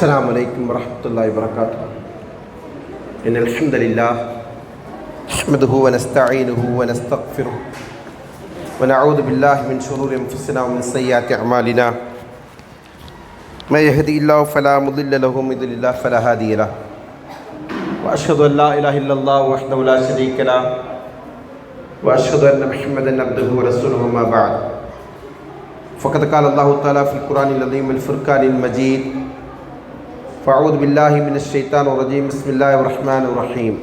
السلام عليكم ورحمة الله وبركاته. إن الحمد لله نحمده ونستعينه ونستغفره ونعوذ بالله من شرور أنفسنا ومن سيئات أعمالنا. ما يهدي الله فلا مضل له ومن يضلل الله فلا هادي له. وأشهد أن لا إله إلا الله وحده لا شريك له وأشهد أن محمدا عبده ورسوله ما بعد. فقد قال الله تعالى في القرآن العظيم الفرقان المجيد فأعوذ بالله من الشيطان الرجيم بسم الله الرحمن الرحيم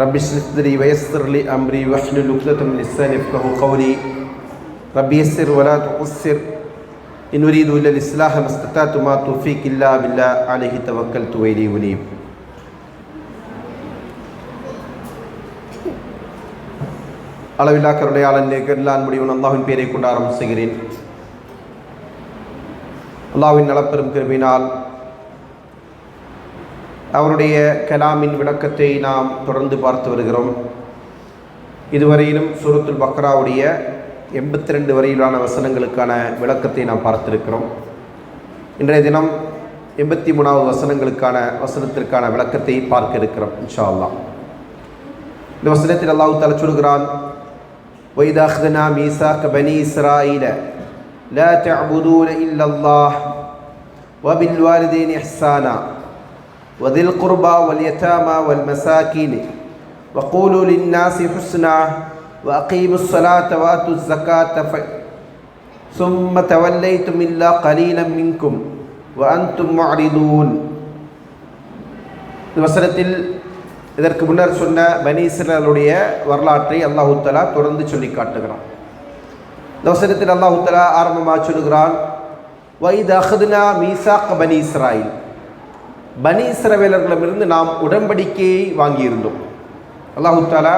رب اشرح صدري ويسر لي أمري واحلل عقدة من لساني يفقهوا قولي رب يسر ولا تعسر إن أريد إلا الإصلاح ما استطعت ما توفيق إلا بالله عليه توكلت وإليه أنيب அளவில்லா கருணையாளன் நிகழ்லான் முடிவும் அல்லாஹின் பேரை கொண்டு ஆரம்பம் செய்கிறேன் அல்லாஹ்வின் நலப்பெரும் கிருபினால் அவருடைய கலாமின் விளக்கத்தை நாம் தொடர்ந்து பார்த்து வருகிறோம் இதுவரையிலும் சூரத்துல் பக்ராவுடைய எண்பத்தி ரெண்டு வரையிலான வசனங்களுக்கான விளக்கத்தை நாம் பார்த்திருக்கிறோம் இன்றைய தினம் எண்பத்தி மூணாவது வசனங்களுக்கான வசனத்திற்கான விளக்கத்தை பார்க்க இருக்கிறோம் இன்ஷா அல்லாஹ் இந்த வசனத்தில் அல்லாஹு தலை சொல்கிறான் وإذا أخذنا ميثاق بني إسرائيل لا تعبدون إلا الله وبالوالدين إحسانا وذي القربى واليتامى والمساكين وقولوا للناس حسنا وأقيموا الصلاة وآتوا الزكاة ف... ثم توليتم إلا قليلا منكم وأنتم معرضون வசனத்தில் இதற்கு முன்னர் சொன்ன பனீஸ்வரருடைய வரலாற்றை அல்லாஹு தலா தொடர்ந்து சொல்லி காட்டுகிறான் இந்த வசனத்தில் அல்லாஹு தலா ஆரம்பமாக சொல்லுகிறான் வைத் அஹதுனா மீசாக் பனி இஸ்ராயில் பனி இஸ்ரவேலர்களிடமிருந்து நாம் உடன்படிக்கையை வாங்கியிருந்தோம். அல்லாஹு தாலா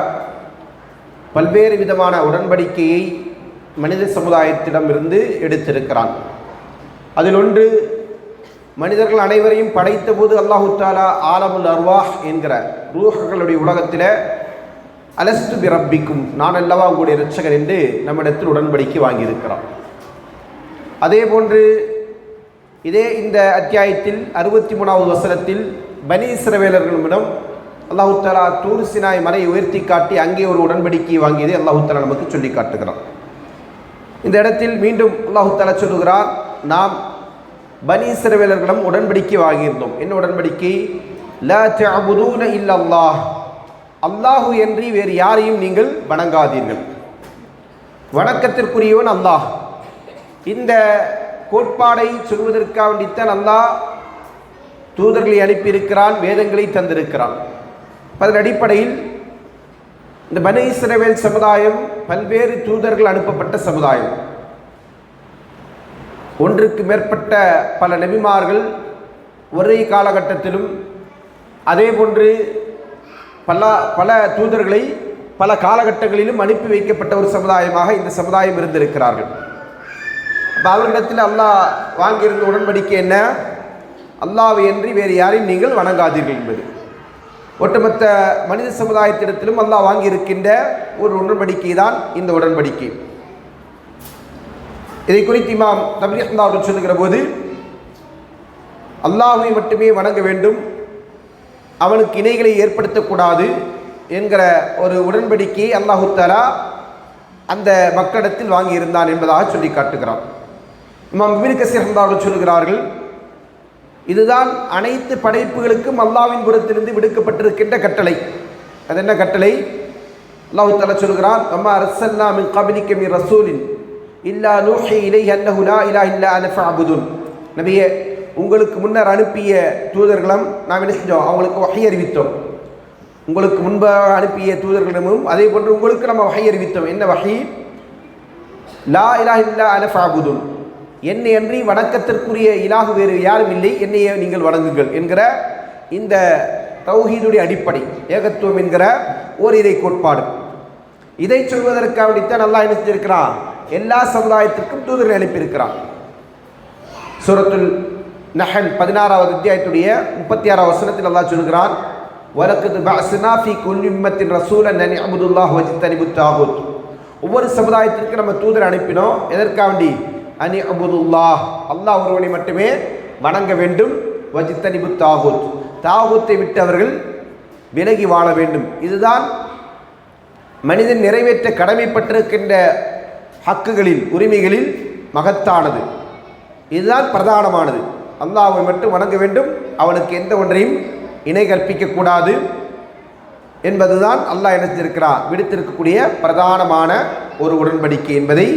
பல்வேறு விதமான உடன்படிக்கையை மனித சமுதாயத்திடமிருந்து எடுத்திருக்கிறான். அதில் ஒன்று மனிதர்கள் அனைவரையும் படைத்தபோது அல்லாஹு தாலா ஆலமுல் அர்வாஹ் என்கிற ரூஹர்களுடைய உலகத்தில் அலஸ்து பிறப்பிக்கும் நான் அல்லவா உங்களுடைய இரட்சகர் என்று நம்மிடத்தில் உடன்படிக்கை வாங்கியிருக்கிறோம் அதே போன்று இதே இந்த அத்தியாயத்தில் அறுபத்தி மூணாவது வசனத்தில் பனி இஸ்ரவேலர்களிடம் அல்லாஹு தாலா தூர் சினாய் மலை உயர்த்தி காட்டி அங்கே ஒரு உடன்படிக்கை வாங்கியதை அல்லாஹு தாலா நமக்கு சொல்லி காட்டுகிறான். இந்த இடத்தில் மீண்டும் அல்லாஹு தாலா சொல்லுகிறார் நாம் பனி இஸ்ரவேலர்களிடம் உடன்படிக்கை வாங்கியிருந்தோம். என்ன உடன்படிக்கை? லா தஅபுதூன இல்லல்லாஹ். அல்லாஹு என்று வேறு யாரையும் நீங்கள் வணங்காதீர்கள். வணக்கத்திற்குரியவன் அல்லாஹ். இந்த கோட்பாடை சொல்வதற்காக வேண்டித்தான் அல்லாஹ் தூதர்களை அனுப்பியிருக்கிறான் வேதங்களை தந்திருக்கிறான். அதன் அடிப்படையில் இந்த பனி இஸ்ரவேல் சமுதாயம் பல்வேறு தூதர்கள் அனுப்பப்பட்ட சமுதாயம். ஒன்றுக்கு மேற்பட்ட பல நபிமார்கள் ஒரே காலகட்டத்திலும் அதே போன்று பல பல தூதர்களை பல காலகட்டங்களிலும் அனுப்பி வைக்கப்பட்ட ஒரு சமுதாயமாக இந்த சமுதாயம் இருந்திருக்கிறார்கள். அப்போ அவர்களிடத்தில் அல்லாஹ் வாங்கியிருந்த உடன்படிக்கை என்ன? அல்லாவை என்று வேறு யாரையும் நீங்கள் வணங்காதீர்கள் என்பது. ஒட்டுமொத்த மனித சமுதாயத்திடத்திலும் அல்லாஹ் வாங்கியிருக்கின்ற ஒரு உடன்படிக்கை தான் இந்த உடன்படிக்கை. இதை குறித்து இமாம் தமிழ் அவர்கள் சொல்லுகிற போது அல்லாஹை மட்டுமே வணங்க வேண்டும் அவனுக்கு இணைகளை ஏற்படுத்தக்கூடாது என்கிற ஒரு உடன்படிக்கையை அல்லாஹு தாலா அந்த மக்களிடத்தில் வாங்கியிருந்தான் என்பதாக சொல்லி காட்டுகிறான். இமாம் விபின் கசீர் அவர்கள் சொல்கிறார்கள் இதுதான் அனைத்து படைப்புகளுக்கும் அல்லாவின் புறத்திலிருந்து விடுக்கப்பட்டிருக்கின்ற கட்டளை. அது என்ன கட்டளை? அல்லாஹு தாலா சொல்கிறான் அம்மா ரசல்லா மின் கபிலிக்க மின் ரசூலின் இல்லா நூஹி இலை அன்னஹு லா இலா இல்லா அனஃப அபுதுன் நபியே உங்களுக்கு முன்னர் அனுப்பிய தூதர்களும் நாம் என்ன செஞ்சோம்? அவங்களுக்கு வகை அறிவித்தோம். உங்களுக்கு முன்பாக அனுப்பிய தூதர்களிடமும் அதே போன்று உங்களுக்கு நம்ம வகை அறிவித்தோம். என்ன வகை லா இலா இல்லா அனஃப அபுதுன் என்னை அன்றி வணக்கத்திற்குரிய இலாகு வேறு யாரும் இல்லை. என்னையே நீங்கள் வணங்குங்கள் என்கிற இந்த தௌஹீதுடைய அடிப்படை ஏகத்துவம் என்கிற ஓரிரை கோட்பாடு. இதை சொல்வதற்காக வேண்டித்தான் நல்லா என்ன செஞ்சிருக்கிறான்? எல்லா சமுதாயத்திற்கும் தூதர் அனுப்பியிருக்கிறான். சூரத்துல் நஹன் பதினாறாவது அத்தியாயத்துடைய முப்பத்தி ஆறாவது வசனத்தில் நல்லா சொல்கிறான் வலக்குது பஸ்னாஃபி குல்லிம்மத்தின் ரசூலன் நனி அபுதுல்லாஹ் வஜி தனிபு ஒவ்வொரு சமுதாயத்திற்கு நம்ம தூதர் அனுப்பினோம். எதற்காண்டி அனி அபுதுல்லாஹ். அல்லாஹ் ஒருவனை மட்டுமே வணங்க வேண்டும். வஜித்தனிபு தாகூத். தாகூத்தை விட்டு அவர்கள் விலகி வாழ வேண்டும். இதுதான் மனிதன் நிறைவேற்ற கடமைப்பட்டிருக்கின்ற ஹக்குகளில் உரிமைகளில் மகத்தானது. இதுதான் பிரதானமானது. அல்லாஹை மட்டும் வணங்க வேண்டும். அவனுக்கு எந்த ஒன்றையும் இணை கற்பிக்கக்கூடாது என்பதுதான் அல்லாஹ் இணைத்திருக்கிறார் விடுத்திருக்கக்கூடிய பிரதானமான ஒரு உடன்படிக்கை என்பதை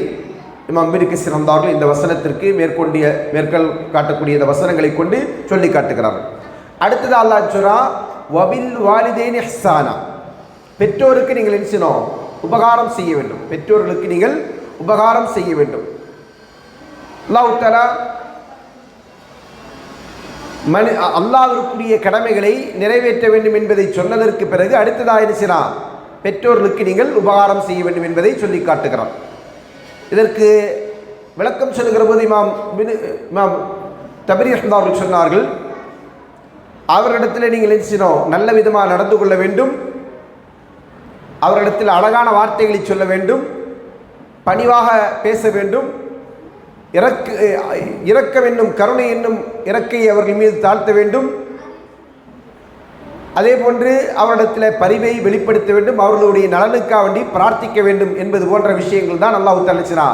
இமாம் மிருக்கு சிறந்தார்கள் இந்த வசனத்திற்கு மேற்கொண்டிய மேற்கோள் காட்டக்கூடிய இந்த வசனங்களை கொண்டு சொல்லி காட்டுகிறார்கள். அடுத்தது அல்லாஹ் சுரா வபில் வாலிதேன் இஹ்சானா. பெற்றோருக்கு நீங்கள் என்ன செய்யணும்? உபகாரம் செய்ய வேண்டும். பெற்றோர்களுக்கு நீங்கள் உபகாரம் செய்ய வேண்டும். அல்லாஹ் தலா மனி அல்லாவிற்குரிய கடமைகளை நிறைவேற்ற வேண்டும் என்பதை சொன்னதற்கு பிறகு அடுத்ததாக என்ன செய்யலாம்? பெற்றோர்களுக்கு நீங்கள் உபகாரம் செய்ய வேண்டும் என்பதை சொல்லி காட்டுகிறான். இதற்கு விளக்கம் சொல்லுகிற போது இமாம் இமாம் தபரி அவர்கள் சொன்னார்கள் அவரிடத்தில் நீங்கள் என்ன நல்ல விதமாக நடந்து கொள்ள வேண்டும் அவரிடத்தில் அழகான வார்த்தைகளை சொல்ல வேண்டும் பணிவாக பேச வேண்டும் இறக்க இரக்கம் என்னும் கருணை என்னும் இறக்கை அவர்கள் மீது தாழ்த்த வேண்டும் அதே போன்று அவரிடத்தில் பரிவை வெளிப்படுத்த வேண்டும் அவர்களுடைய நலனுக்காக வேண்டி பிரார்த்திக்க வேண்டும் என்பது போன்ற விஷயங்கள் தான் நல்லா தலிச்சினா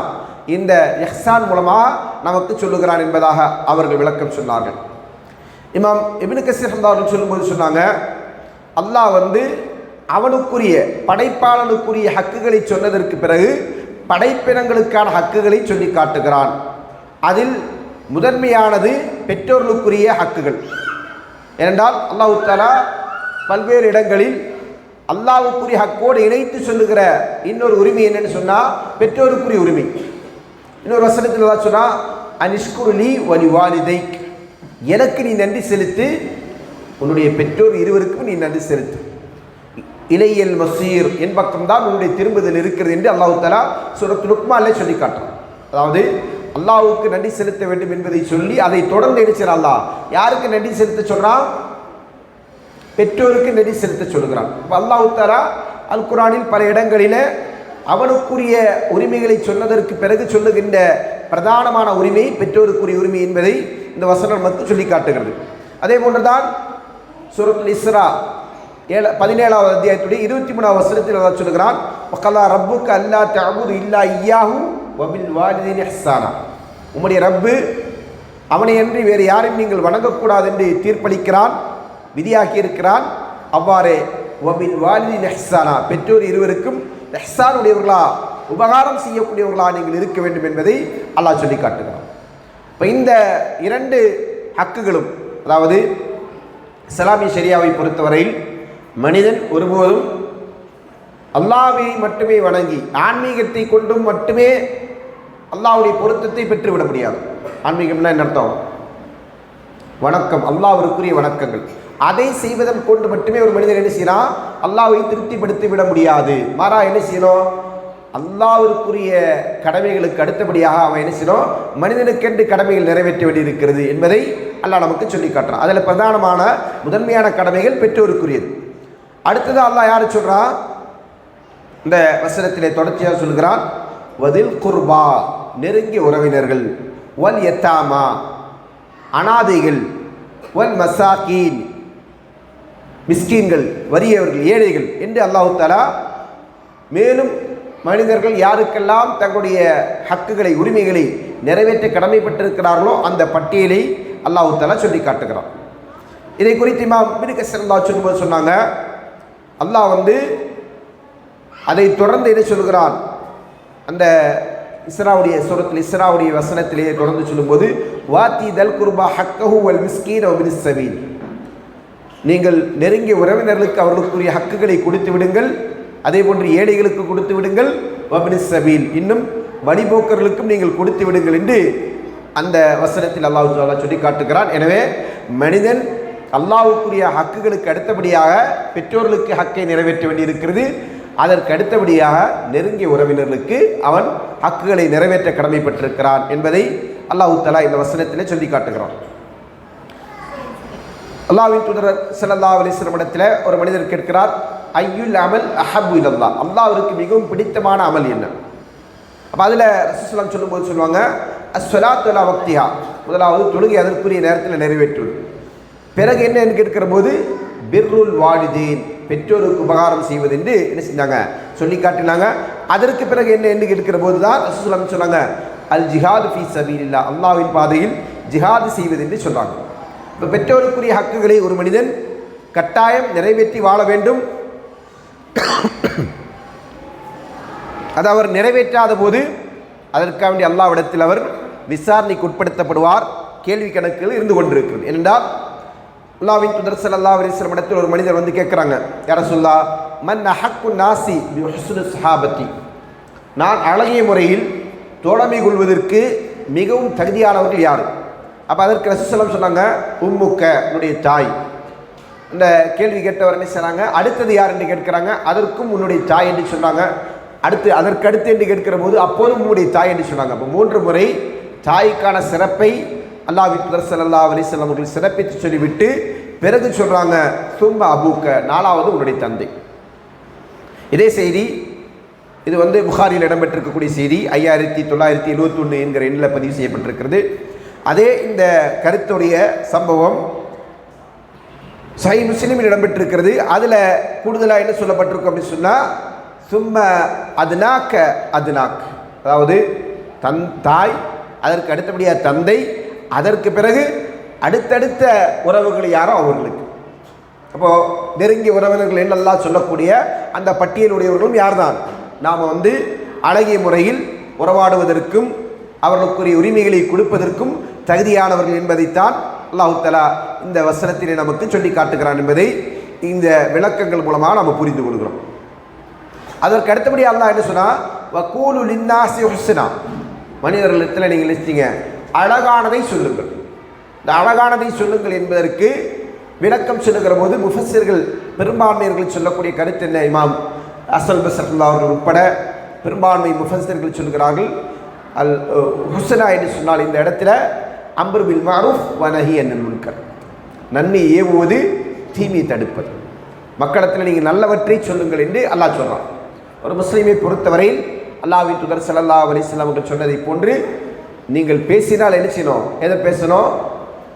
இந்த எஹ்சான் மூலமாக நமக்கு சொல்லுகிறான் என்பதாக அவர்கள் விளக்கம் சொன்னார்கள். இமாம் இப்னு கசீர் அவர்கள் சொல்லும்போது சொன்னாங்க அல்லாஹ் வந்து அவனுக்குரிய படைப்பாளனுக்குரிய ஹக்குகளை சொன்னதற்கு பிறகு படைப்பினங்களுக்கான ஹக்குகளை சொல்லி காட்டுகிறான். அதில் முதன்மையானது பெற்றோர்களுக்குரிய ஹக்குகள். ஏனென்றால் அல்லாஹு தாலா பல்வேறு இடங்களில் அல்லாவுக்குரிய ஹக்கோடு இணைத்து சொல்லுகிற இன்னொரு உரிமை என்னன்னு சொன்னால் பெற்றோருக்குரிய உரிமை. இன்னொரு வசனத்தில் ஏதாவது சொன்னால் அனிஷ்குருலி வலி வாலிதைக். எனக்கு நீ நன்றி செலுத்து உன்னுடைய பெற்றோர் இருவருக்கும் நீ நன்றி செலுத்து. இலையல் மசீர் என் பக்கம்தான் உன்னுடைய திரும்புதல் இருக்கிறது என்று அல்லாஹு தலா சூரத்து லுக்மாலே சொல்லி காட்டுறான். அதாவது அல்லாவுக்கு நன்றி செலுத்த வேண்டும் என்பதை சொல்லி அதை தொடர்ந்து எடுக்கிற அல்லாஹ்? யாருக்கு நன்றி செலுத்த சொன்னால் பெற்றோருக்கு நெறி செலுத்த சொல்கிறான் அப்ப அல் குரானில் பல இடங்களில் அவனுக்குரிய உரிமைகளை சொன்னதற்கு பிறகு சொல்லுகின்ற பிரதானமான உரிமை பெற்றோருக்குரிய உரிமை என்பதை இந்த வசனம் நமக்கு சொல்லி காட்டுகிறது. அதே போன்றுதான் சுரத் இஸ்ரா ஏழ பதினேழாவது அத்தியாயத்துடைய இருபத்தி மூணாவது வசனத்தில் அல்லாஹ் சொல்லுகிறான் வக்கல்லா ரப்புக்கு அல்லா தஅபுது இல்லா இய்யாஹு வபில் வாலிதின் இஹ்சானா உம்முடைய ரப்பு அவனை அன்றி வேறு யாரையும் நீங்கள் வணங்கக்கூடாது என்று தீர்ப்பளிக்கிறான். விதியாக்கி இருக்கிறான் அவ்வாறே வபில் வாலிதின் நெஹ்சானா பெற்றோர் இருவருக்கும் இஹ்சான் உடையவர்களா உபகாரம் செய்யக்கூடியவர்களா நீங்கள் இருக்க வேண்டும் என்பதை அல்லாஹ் சொல்லி காட்டுகிறான். இப்போ இந்த இரண்டு ஹக்குகளும் அதாவது இஸ்லாமிய ஷரியாவை பொறுத்தவரையில் மனிதன் ஒருபோதும் அல்லாவை மட்டுமே வணங்கி ஆன்மீகத்தை கொண்டும் மட்டுமே அல்லாவுடைய பொருத்தத்தை பெற்றுவிட முடியாது. ஆன்மீகம்னா என்ன அர்த்தம்? வணக்கம் அல்லாவிற்குரிய வணக்கங்கள். அதை செய்வதன் கொண்டு மட்டுமே ஒரு மனிதன் என்ன செய்யலாம்? அல்லாவை திருப்திப்படுத்தி விட முடியாது. மாறா என்ன செய்யணும்? அல்லாவிற்குரிய கடமைகளுக்கு அடுத்தபடியாக அவன் என்ன செய்யணும்? மனிதனுக்கென்று கடமைகள் நிறைவேற்ற வேண்டியிருக்கிறது என்பதை அல்லாஹ் நமக்கு சொல்லி காட்டுறான். அதில் பிரதானமான முதன்மையான கடமைகள் பெற்றோருக்குரியது. அடுத்தது அல்லாஹ் யார் சொல்கிறான் இந்த வசனத்திலே தொடர்ச்சியாக சொல்கிறான். வதில் குர்பா நெருங்கிய உறவினர்கள். ஒன் எத்தாமா அனாதைகள். ஒன் மசாக்கீன் மிஸ்கீன்கள் வறியவர்கள் ஏழைகள் என்று அல்லாஹு மேலும் மனிதர்கள் யாருக்கெல்லாம் தங்களுடைய ஹக்குகளை உரிமைகளை நிறைவேற்ற கடமைப்பட்டிருக்கிறார்களோ அந்த பட்டியலை அல்லாஹு தஆலா சொல்லி காட்டுகிறான். இதை குறித்து இமாம் இப்னு சொல்லும்போது சொன்னாங்க அல்லாஹ் வந்து அதை தொடர்ந்து என்ன சொல்கிறான் அந்த இஸ்ராவுடைய சுரத்தில் இஸ்ராவுடைய வசனத்திலேயே தொடர்ந்து சொல்லும்போது வாத்தி தல் குர்பா ஹக்கஹு வல் மிஸ்கீன் வபின் சபீன் நீங்கள் நெருங்கிய உறவினர்களுக்கு அவர்களுக்குரிய ஹக்குகளை கொடுத்து விடுங்கள். அதே போன்று ஏழைகளுக்கு கொடுத்து விடுங்கள். வபின் சபீல். இன்னும் வழிபோக்கர்களுக்கும் நீங்கள் கொடுத்து விடுங்கள் என்று அந்த வசனத்தில் அல்லாஹு தாலா சொல்லி காட்டுகிறான். எனவே மனிதன் அல்லாவுக்குரிய ஹக்குகளுக்கு அடுத்தபடியாக பெற்றோர்களுக்கு ஹக்கை நிறைவேற்ற வேண்டியிருக்கிறது. அதற்கு அடுத்தபடியாக நெருங்கிய உறவினர்களுக்கு அவன் ஹக்குகளை நிறைவேற்ற கடமைப்பட்டிருக்கிறான் என்பதை அல்லாஹு தலா இந்த வசனத்திலே சொல்லி காட்டுகிறான். அல்லாவின் தூதர் ஸல்லல்லாஹு அலைஹி இடத்துல ஒரு மனிதர் கேட்கிறார் ஐயுல் அமல் அஹபு இல்லல்லா அல்லாவிற்கு மிகவும் பிடித்தமான அமல் என்ன? அப்போ அதில் ரசூலுல்லாஹ் சொல்லும்போது சொல்லுவாங்க அஸ்ஸலாத்து அலா வக்திஹா. முதலாவது தொழுகை அதற்குரிய நேரத்தில் நிறைவேற்றுவது. பிறகு என்ன கேட்கிற போது பிர்ருல் வாலிதீன். பெற்றோருக்கு உபகாரம் செய்வது என்று என்ன செஞ்சாங்க? சொல்லி காட்டினாங்க. அதற்கு பிறகு என்ன என்று கேட்கிற போது தான் ரசூலுல்லாஹ் சொன்னாங்க அல் ஜிஹாது ஃபீ சபீலில்லா அல்லாவின் பாதையில் ஜிஹாது செய்வது என்று சொன்னாங்க. இப்போ பெற்றோருக்குரிய ஹக்குகளை ஒரு மனிதன் கட்டாயம் நிறைவேற்றி வாழ வேண்டும். அது அவர் நிறைவேற்றாத போது அதற்காக வேண்டிய அல்லாவிடத்தில் அவர் விசாரணைக்கு உட்படுத்தப்படுவார். கேள்வி கணக்கில் இருந்து கொண்டிருக்கிறது. ஏனென்றால் அல்லாவின் துதர் ஸல்லல்லாஹு அலைஹி இடத்தில் ஒரு மனிதர் வந்து கேட்குறாங்க யார சொல்லா மன் அஹக்கு நாசி சஹாபத்தி நான் அழகிய முறையில் தோழமை கொள்வதற்கு மிகவும் தகுதியானவர்கள் யார்? அப்போ அதற்கு ரசூசலம் சொன்னாங்க உம்முக்க உன்னுடைய தாய். இந்த கேள்வி கேட்டவர் என்ன செய்றாங்க அடுத்தது யார்? என்று கேட்கிறாங்க அதற்கும் உன்னுடைய தாய் என்று சொன்னாங்க. அடுத்து அதற்கு அடுத்து என்று கேட்கிற போது அப்போதும் உன்னுடைய தாய் என்று சொன்னாங்க. அப்போ மூன்று முறை தாய்க்கான சிறப்பை அல்லாஹ் சல்லா அலிஸ்லாம் அவர்கள் சிறப்பித்து சொல்லிவிட்டு பிறகு சொல்கிறாங்க சும்மா அபூக்க நாலாவது உன்னுடைய தந்தை. இதே செய்தி இது வந்து புகாரில் இடம்பெற்றிருக்கக்கூடிய செய்தி ஐயாயிரத்தி தொள்ளாயிரத்தி எழுவத்தொன்று என்கிற எண்ணில் பதிவு செய்யப்பட்டிருக்கிறது. அதே இந்த கருத்துடைய சம்பவம் சை முஸ்லீமில் இடம்பெற்றிருக்கிறது. அதில் கூடுதலாக என்ன சொல்லப்பட்டிருக்கும் அப்படின்னு சொன்னால் சும்ம அதுனாக்க அதுனாக். அதாவது தன் தாய் அதற்கு அடுத்தபடியாக தந்தை அதற்கு பிறகு அடுத்தடுத்த உறவுகள் யாரோ அவர்களுக்கு. அப்போது நெருங்கிய உறவினர்கள் என்னெல்லாம் சொல்லக்கூடிய அந்த பட்டியலுடையவர்களும் யார்தான்? நாம் வந்து அழகிய முறையில் உறவாடுவதற்கும் அவர்களுக்குரிய உரிமைகளை கொடுப்பதற்கும் தகுதியானவர்கள் என்பதைத்தான் அல்லாஹு தலா இந்த வசனத்திலே நமக்கு சொல்லி காட்டுகிறான் என்பதை இந்த விளக்கங்கள் மூலமாக நம்ம புரிந்து கொள்கிறோம். அதற்கு அடுத்தபடி அல்லாஹ் என்ன சொன்னா வக்கூலு லின்னாசி ஹுஸ்னா மனிதர்களிடத்தில் நீங்கள் நினைச்சிங்க? அழகானதை சொல்லுங்கள். இந்த அழகானதை சொல்லுங்கள் என்பதற்கு விளக்கம் சொல்லுகிற போது முஃபஸர்கள் பெரும்பான்மையர்கள் சொல்லக்கூடிய கருத்து என்ன? இமாம் அசல் பசர்லா அவர்கள் உட்பட பெரும்பான்மை முஃபஸர்கள் சொல்கிறார்கள் அல் ஹுசனா என்று சொன்னால் இந்த இடத்துல அம்பர் பில் மாரூஃப் வனஹி என்ன முன்கர் நன்மை ஏவுவது தீமையை தடுப்பது. மக்களிடத்தில் நீங்கள் நல்லவற்றை சொல்லுங்கள் என்று அல்லாஹ் சொல்கிறான் ஒரு முஸ்லீமை பொறுத்தவரையில் அல்லாஹ்வின் துதர் சல்லா அலிஸ்லாம் அவர்கள் சொன்னதை போன்று நீங்கள் பேசினால் என்ன செய்யணும்? எதை பேசணும்?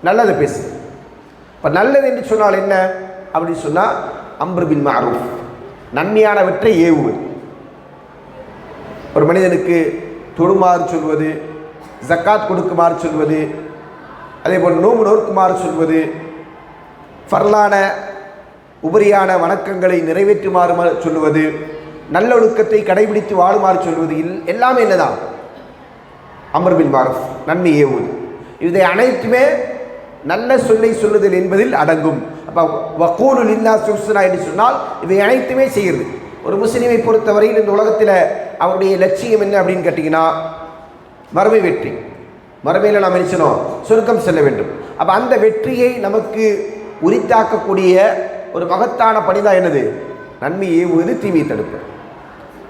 நல்லதை பேசு. இப்போ நல்லது என்று சொன்னால் என்ன? அப்படின்னு சொன்னால் அம்பர் பின் மாரூஃப் நன்மையானவற்றை ஏவுவது. ஒரு மனிதனுக்கு தொழுமாறு சொல்வது ஜக்காத் கொடுக்குமாறு சொல்வது அதே போல் நோம்பு நோக்குமாறு சொல்வது ஃபர்லான உபரியான வணக்கங்களை நிறைவேற்றுமாறு சொல்லுவது நல்லொழுக்கத்தை கடைபிடித்து வாழுமாறு சொல்வது இல்- எல்லாமே என்னதான்? அமர்வில் பின் மாரஃப் நன்மை ஏவுவது. இதை அனைத்துமே நல்ல சொல்லை சொல்லுதல் என்பதில் அடங்கும். அப்போ வக்கூலு லில்லா சுசுனா என்று சொன்னால் இவை அனைத்துமே செய்கிறது. ஒரு முஸ்லீமை பொறுத்தவரையில் இந்த உலகத்தில் அவருடைய லட்சியம் என்ன அப்படின்னு கேட்டிங்கன்னா வறுமை வெற்றி மறுமையில் நாம் நினைச்சணும் சுருக்கம் செல்ல வேண்டும். அப்போ அந்த வெற்றியை நமக்கு உரித்தாக்கக்கூடிய ஒரு மகத்தான பணிதான் என்னது? நன்மை ஏவுவது தீமையை தடுப்பு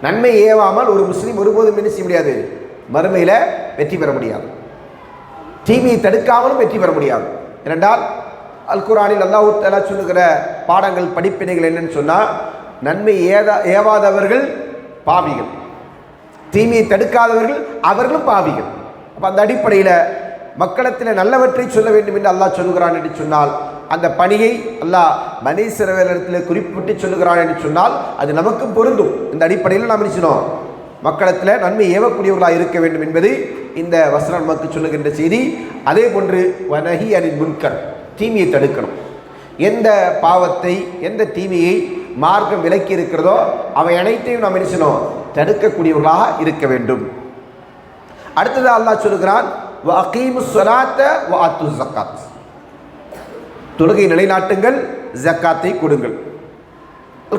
நன்மை ஏவாமல் ஒரு முஸ்லீம் ஒருபோதும் என்ன செய்ய முடியாது? மறுமையில் வெற்றி பெற முடியாது. தீமையை தடுக்காமலும் வெற்றி பெற முடியாது. ஏனென்றால் அல் அல்லாஹூ தலா சொல்லுகிற பாடங்கள் படிப்பினைகள் என்னன்னு சொன்னால் நன்மை ஏதா ஏவாதவர்கள் பாவிகள். தீமையை தடுக்காதவர்கள் அவர்களும் பாவிகள். அப்போ அந்த அடிப்படையில் மக்களத்தில் நல்லவற்றை சொல்ல வேண்டும் என்று அல்லாஹ் சொல்லுகிறான் என்று சொன்னால் அந்த பணியை அல்லாஹ் மனீஸ்வரவேலத்தில் குறிப்பிட்டு சொல்லுகிறான் என்று சொன்னால் அது நமக்கும் பொருந்தும். இந்த அடிப்படையில் நாம் நினைச்சினோம் மக்களத்தில் நன்மை ஏவக்கூடியவர்களாக இருக்க வேண்டும் என்பது இந்த வசனம் நமக்கு சொல்லுகின்ற செய்தி. அதே போன்று வனகி அணின் முன்கர் தீமையை தடுக்கணும். எந்த பாவத்தை எந்த தீமையை மார்க்கம் விலக்கி இருக்கிறதோ அவை அனைத்தையும் நாம் நினைச்சினோம் தடுக்கக்கூடியவர்களாக இருக்க வேண்டும். அடுத்தது அல்லாஹ் சொல்லுகிறான் வகீமு சொலாத்த வாத்து ஜக்காத் தொழுகை நிலைநாட்டுங்கள் ஜக்காத்தை கொடுங்கள்.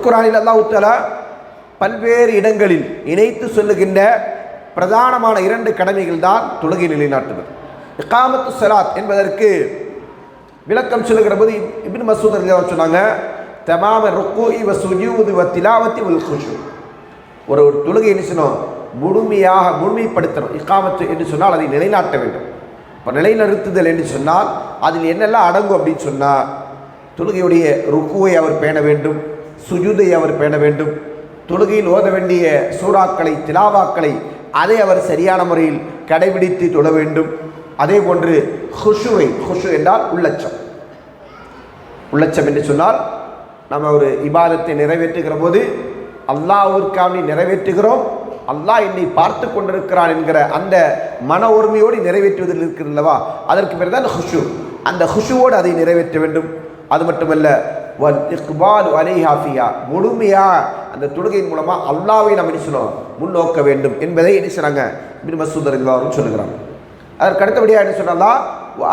குரானில் அல்லாஹ் பல்வேறு இடங்களில் இணைத்து சொல்லுகின்ற பிரதானமான இரண்டு கடமைகள் தான் தொழுகை நிலைநாட்டுவது. இக்காமத்து சலாத் என்பதற்கு விளக்கம் சொல்லுகிற போது இப்னு மசூத் சொன்னாங்க தமாம ருக்கு இவ சுஜூது வ திலாவத்தி உல் ஒரு ஒரு தொழுகை என்ன செய்யணும்? முழுமையாக முழுமைப்படுத்தணும். இக்காமத்து என்று சொன்னால் அதை நிலைநாட்ட வேண்டும். இப்போ நிலைநிறுத்துதல் என்று சொன்னால் அதில் என்னெல்லாம் அடங்கும் அப்படின்னு சொன்னால் தொழுகையுடைய ருக்குவை அவர் பேண வேண்டும் சுஜுதை அவர் பேண வேண்டும் தொழுகையில் ஓத வேண்டிய சூறாக்களை திலாவாக்களை அதை அவர் சரியான முறையில் கடைபிடித்து தொழ வேண்டும். அதே போன்று ஹுஷுவை ஹுஷு என்றால் உள்ளச்சம். உள்ளச்சம் என்று சொன்னால் நம்ம ஒரு இபாதத்தை நிறைவேற்றுகிற போது அல்லாஹ்விற்காக நிறைவேற்றுகிறோம் அல்லாஹ் என்னை பார்த்து கொண்டிருக்கிறான் என்கிற அந்த மன ஒருமையோடு நிறைவேற்றுவதில் இருக்கிறல்லவா அதற்கு பிறகு தான் ஹுஷு. அந்த ஹுஷுவோடு அதை நிறைவேற்ற வேண்டும். அது மட்டுமல்ல வல் இக்பால் அலைஹாஃபியா முழுமையாக அந்த தொழுகையின் மூலமாக அல்லாவை நாம் என்ன சொல்லணும் முன்னோக்க வேண்டும் என்பதை என்ன செய்கிறாங்க இப்னு மசூத் எல்லாரும் சொல்லுகிறாங்க அதற்கு அடுத்தபடியாக என்ன சொன்னாலா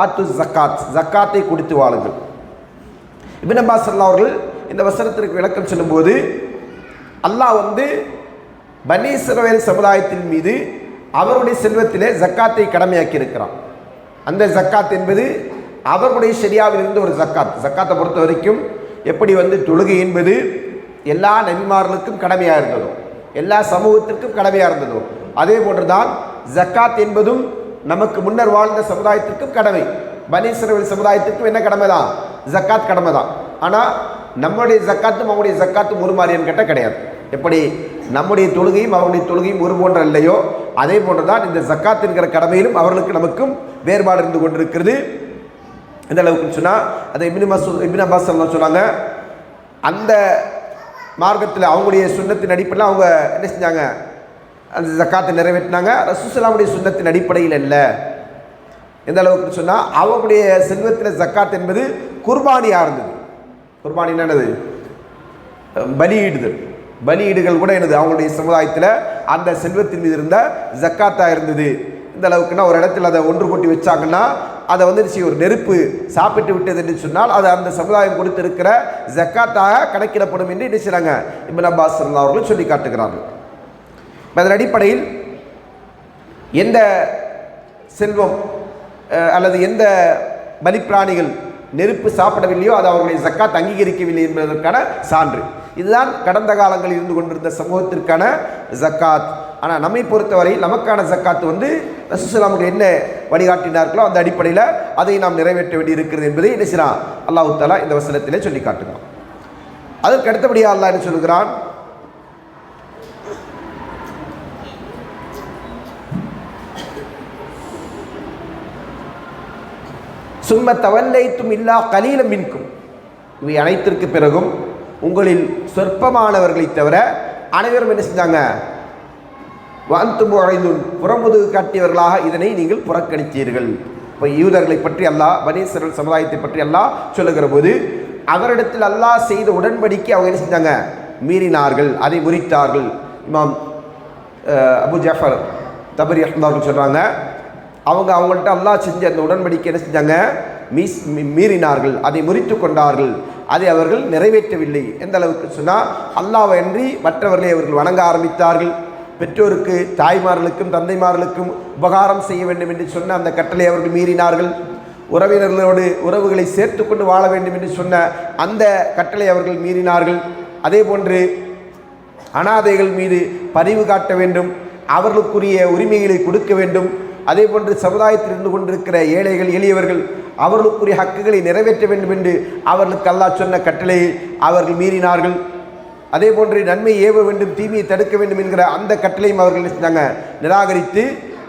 ஆத்து ஜக்காத் ஜக்காத்தை கொடுத்து வாழுங்கள். இபின் அப்பாஸ் அல்லா அவர்கள் இந்த வசனத்திற்கு விளக்கம் சொல்லும்போது அல்லாஹ் வந்து பன்னீஸ்வரவேல் சமுதாயத்தின் மீது அவருடைய செல்வத்திலே ஜக்காத்தை கடமையாக்கி இருக்கிறான் அந்த ஜக்காத் என்பது அவர்களுடைய ஷரியாவில் இருந்து ஒரு ஜக்காத். ஜக்காத்தை பொறுத்த வரைக்கும் எப்படி வந்து தொழுகை என்பது எல்லா நபிமார்களுக்கும் கடமையாக இருந்ததோ எல்லா சமூகத்திற்கும் கடமையாக இருந்ததோ அதே போன்றுதான் ஜக்காத் என்பதும் நமக்கு முன்னர் வாழ்ந்த சமுதாயத்திற்கும் கடமை. பனீஸ்வரவில் சமுதாயத்திற்கும் என்ன கடமை தான் ஜக்காத் கடமை தான் ஆனால் நம்முடைய ஜக்காத்தும் அவங்களுடைய ஜக்காத்தும் ஒரு மாதிரியான்னு கேட்டால் கிடையாது. எப்படி நம்முடைய தொழுகையும் அவருடைய தொழுகையும் ஒரு போன்ற இல்லையோ அதே போன்றுதான் இந்த ஜக்காத் என்கிற கடமையிலும் அவர்களுக்கு நமக்கும் வேறுபாடு இருந்து கொண்டிருக்கிறது. எந்த அளவுக்குன்னு சொன்னால் அதை இபின் மசூத் இபின் அப்பாஸ் சொன்னாங்க. அந்த மார்க்கத்தில் அவங்களுடைய சுண்ணத்தின் அடிப்படையில் அவங்க என்ன செஞ்சாங்க? அந்த ஜக்காத்தை நிறைவேற்றினாங்க. ரசூசலாமுடைய சுண்ணத்தின் அடிப்படையில் இல்லை எந்த அளவுக்குன்னு சொன்னால் அவங்களுடைய செல்வத்தில் ஜக்காத் என்பது குர்பானியாக இருந்தது. குர்பானி என்னது? பலியிடுதல். பலியீடுகள் கூட எனது அவங்களுடைய சமுதாயத்தில் அந்த செல்வத்தின் மீது இருந்த ஜக்காத்தாக இருந்தது. இந்த அளவுக்குன்னா ஒரு இடத்துல அதை ஒன்று கூட்டி வச்சாங்கன்னா அதை வந்து ஒரு நெருப்பு சாப்பிட்டு விட்டது என்று சொன்னால் அது அந்த சமுதாயம் கொடுத்திருக்கிற ஜக்காத்தாக கணக்கிடப்படும் என்று என்ன செய்கிறாங்க இப்னு அப்பாஸ் அவர்களும் அவர்கள் சொல்லி காட்டுகிறார்கள். அதன் அடிப்படையில் எந்த செல்வம் அல்லது எந்த பலிப்பிராணிகள் நெருப்பு சாப்பிடவில்லையோ அது அவர்களுடைய ஜக்காத் அங்கீகரிக்கவில்லை என்பதற்கான சான்று. இதுதான் கடந்த காலங்களில் இருந்து கொண்டிருந்த சமூகத்திற்கான ஜக்காத். ஆனால் நம்மை பொறுத்தவரை நமக்கான ஜக்காத் வந்து ரசூசலாமுக்கு என்ன வழிகாட்டினார்களோ அந்த அடிப்படையில் அதை நாம் நிறைவேற்ற வேண்டி இருக்கிறது என்பதை என்ன செய்யலாம்? அல்லாஹு தாலா இந்த வசனத்திலே சொல்லி காட்டுகிறோம் அதற்கு அடுத்தபடியாக அல்லா என்ன சொல்கிறான் சும்ம தவல்லைத்தும் இல்லா கலீலம் மின்கும். இவை அனைத்திற்கு பிறகும் உங்களில் சொற்பமானவர்களை தவிர அனைவரும் என்ன செஞ்சாங்க? வாந்தும் அழைந்தும் புறமுதுகு காட்டியவர்களாக இதனை நீங்கள் புறக்கணித்தீர்கள். இப்போ யூதர்களை பற்றி அல்லாஹ் பனீஸ்வரர் சமுதாயத்தை பற்றி அல்லாஹ் சொல்லுகிற போது அவரிடத்தில் அல்லாஹ் செய்த உடன்படிக்கை அவங்க என்ன செஞ்சாங்க? மீறினார்கள் அதை முறித்தார்கள். இமாம் அபு ஜாஃபர் தபரி அஹ்மதார்கள் சொல்கிறாங்க அவங்க அவங்கள்ட்ட அல்லாஹ் செஞ்ச அந்த உடன்படிக்கை என்ன செஞ்சாங்க? மீஸ் மீறினார்கள். அதை முறித்து கொண்டார்கள். அதை அவர்கள் நிறைவேற்றவில்லை. எந்த அளவுக்கு சொன்னால் அல்லாவன்றி அன்றி மற்றவர்களை அவர்கள் வணங்க ஆரம்பித்தார்கள். பெற்றோருக்கு தாய்மார்களுக்கும் தந்தைமார்களுக்கும் உபகாரம் செய்ய வேண்டும் என்று சொன்ன அந்த கட்டளை அவர்கள் மீறினார்கள். உறவினர்களோடு உறவுகளை சேர்த்து கொண்டு வாழ வேண்டும் என்று சொன்ன அந்த கட்டளை அவர்கள் மீறினார்கள். அதே போன்று அனாதைகள் மீது பரிவு காட்ட வேண்டும். அவர்களுக்குரிய உரிமைகளை கொடுக்க வேண்டும். அதே போன்று சமுதாயத்தில் இருந்து கொண்டிருக்கிற ஏழைகள் எளியவர்கள் அவர்களுக்குரிய ஹக்குகளை நிறைவேற்ற வேண்டும் என்று அவர்களுக்கு அல்லாஹ் சொன்ன கட்டளையை அவர்கள் மீறினார்கள். அதே போன்று நன்மை ஏவ வேண்டும் தீமையை தடுக்க வேண்டும் என்கிற அந்த கட்டளையும் அவர்கள் என்ன செஞ்சாங்க? நிராகரித்து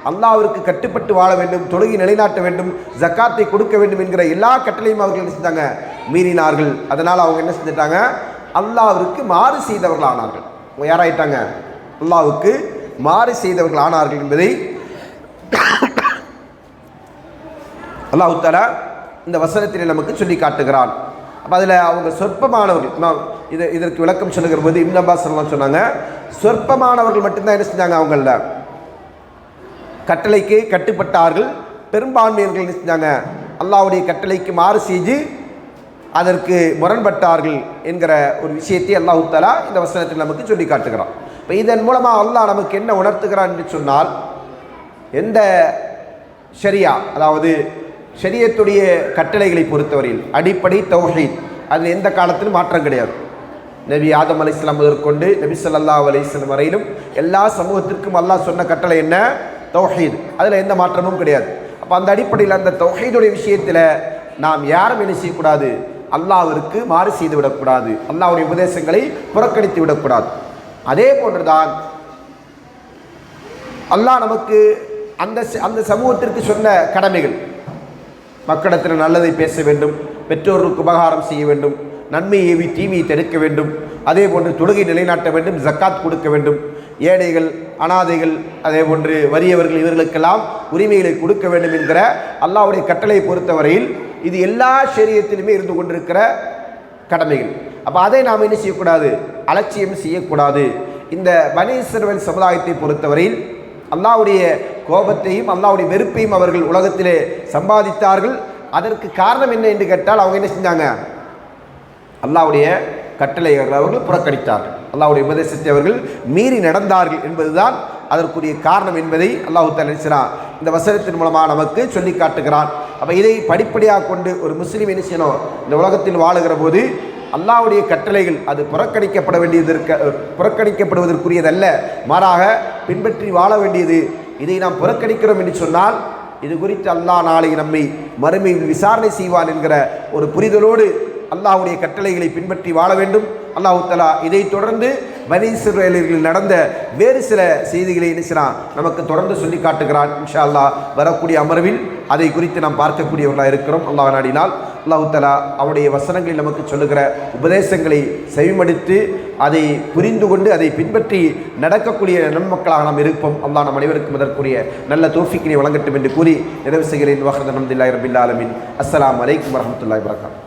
அல்லாவிற்கு கட்டுப்பட்டு வாழ வேண்டும் தொழுகி நிலைநாட்ட வேண்டும் ஜக்காத்தை கொடுக்க வேண்டும் என்கிற எல்லா கட்டளையும் அவர்கள் என்ன செஞ்சாங்க? மீறினார்கள். அதனால் அவங்க என்ன செஞ்சிட்டாங்க? அல்லாவிற்கு மாறு செய்தவர்கள் ஆனார்கள் அவங்க யாராயிட்டாங்க அல்லாவுக்கு மாறு செய்தவர்கள் ஆனார்கள் என்பதை அல்லாஹ் தாலா இந்த வசனத்தில் நமக்கு சொல்லி காட்டுகிறான். அப்போ அதில் அவங்க சொற்பமானவர்கள் நான் இதை இதற்கு விளக்கம் சொல்லுகிற போது இம்ன அப்பாஸ் எல்லாம் சொன்னாங்க சொற்பமானவர்கள் மட்டும்தான் என்ன செஞ்சாங்க அவங்கள? கட்டளைக்கு கட்டுப்பட்டார்கள் பெரும்பான்மையர்கள் என்ன செஞ்சாங்க? அல்லாவுடைய கட்டளைக்கு மாறு செஞ்சு அதற்கு முரண்பட்டார்கள் என்கிற ஒரு விஷயத்தை அல்லாஹ் தாலா இந்த வசனத்தில் நமக்கு சொல்லி காட்டுகிறான். இப்போ இதன் மூலமாக அல்லாஹ் நமக்கு என்ன உணர்த்துகிறான் என்று சொன்னால் எந்த ஷரியா அதாவது ஷரியத்துடைய கட்டளைகளை பொறுத்தவரையில் அடிப்படை தௌஹீத். அதில் எந்த காலத்திலும் மாற்றம் கிடையாது. நபி ஆதம் அலைஸ்லாம் முதற்கொண்டு நபி சல்லா அலைஹி வரையிலும் எல்லா சமூகத்திற்கும் அல்லாஹ் சொன்ன கட்டளை என்ன? தௌஹீத். அதில் எந்த மாற்றமும் கிடையாது. அப்போ அந்த அடிப்படையில் அந்த தௌஹீதுடைய விஷயத்தில் நாம் யாரும் என்ன செய்யக்கூடாது? அல்லாஹ்விற்கு மாறு செய்து விடக்கூடாது. அல்லாவுடைய உபதேசங்களை புறக்கணித்து விடக்கூடாது. அதே போன்றுதான் அல்லாஹ் நமக்கு அந்த ச- அந்த சமூகத்திற்கு சொன்ன கடமைகள். மக்களிடத்தில் நல்லதை பேச வேண்டும் பெற்றோருக்கு உபகாரம் செய்ய வேண்டும் நன்மை ஏவி தீமையை தடுக்க வேண்டும் அதே போன்று தொழுகை நிலைநாட்ட வேண்டும் ஜக்காத் கொடுக்க வேண்டும் ஏழைகள் அனாதைகள் அதே போன்று வறியவர்கள் இவர்களுக்கெல்லாம் உரிமைகளை கொடுக்க வேண்டும் என்கிற அல்லாவுடைய கட்டளையை பொறுத்தவரையில் இது எல்லா சரீரத்திலுமே இருந்து கொண்டிருக்கிற கடமைகள். அப்போ அதை நாம் என்ன செய்யக்கூடாது? அலட்சியம் செய்யக்கூடாது. இந்த பனீஸ்வரவன் சமுதாயத்தை பொறுத்தவரையில் அல்லாவுடைய கோபத்தையும் அல்லாவுடைய வெறுப்பையும் அவர்கள் உலகத்திலே சம்பாதித்தார்கள். அதற்கு காரணம் என்ன என்று கேட்டால் அவங்க என்ன செஞ்சாங்க? அல்லாவுடைய கட்டளைகளை அவர்கள் புறக்கணித்தார்கள். அல்லாவுடைய உபதேசத்தை அவர்கள் மீறி நடந்தார்கள் என்பதுதான் அதற்குரிய காரணம் என்பதை அல்லாஹு நினைச்சிறான் இந்த வசனத்தின் மூலமாக நமக்கு சொல்லி காட்டுகிறான். அப்போ இதை படிப்படியாக கொண்டு ஒரு முஸ்லீம் என்ன செய்யணும்? இந்த உலகத்தில் வாழுகிற போது அல்லாவுடைய கட்டளைகள் அது புறக்கணிக்கப்பட வேண்டியதற்க புறக்கணிக்கப்படுவதற்குரியதல்ல. மாறாக பின்பற்றி வாழ வேண்டியது. இதை நாம் புறக்கணிக்கிறோம் என்று சொன்னால் இது குறித்து அல்லாஹ் நாளை நம்மை மறுமையில் விசாரணை செய்வான் என்கிற ஒரு புரிதலோடு அல்லாஹுடைய கட்டளைகளை பின்பற்றி வாழ வேண்டும். அல்லாஹு தலா இதை தொடர்ந்து பனி நடந்த வேறு சில செய்திகளை என்ன நமக்கு தொடர்ந்து சொல்லி காட்டுகிறான். இன்ஷா அல்லாஹ் வரக்கூடிய அமர்வில் அதை குறித்து நாம் பார்க்கக்கூடியவர்களாக இருக்கிறோம். அல்லாஹ் நாடினால் அல்லாஹுத்தலா அவருடைய வசனங்களில் நமக்கு சொல்லுகிற உபதேசங்களை செவிமடித்து அதை புரிந்து கொண்டு அதை பின்பற்றி நடக்கக்கூடிய நன்மக்களாக நாம் இருப்போம். அல்லா நம் அனைவருக்கும் அதற்குரிய நல்ல தோஃபிக்கினை வழங்கட்டும் என்று கூறி நிறைவு செய்கிறேன். வஹரத் அஹமதுல்லாஹி ரபில் அஸ்லாம் வலைக்கம் வரமத்துல்லாய் வரகாத்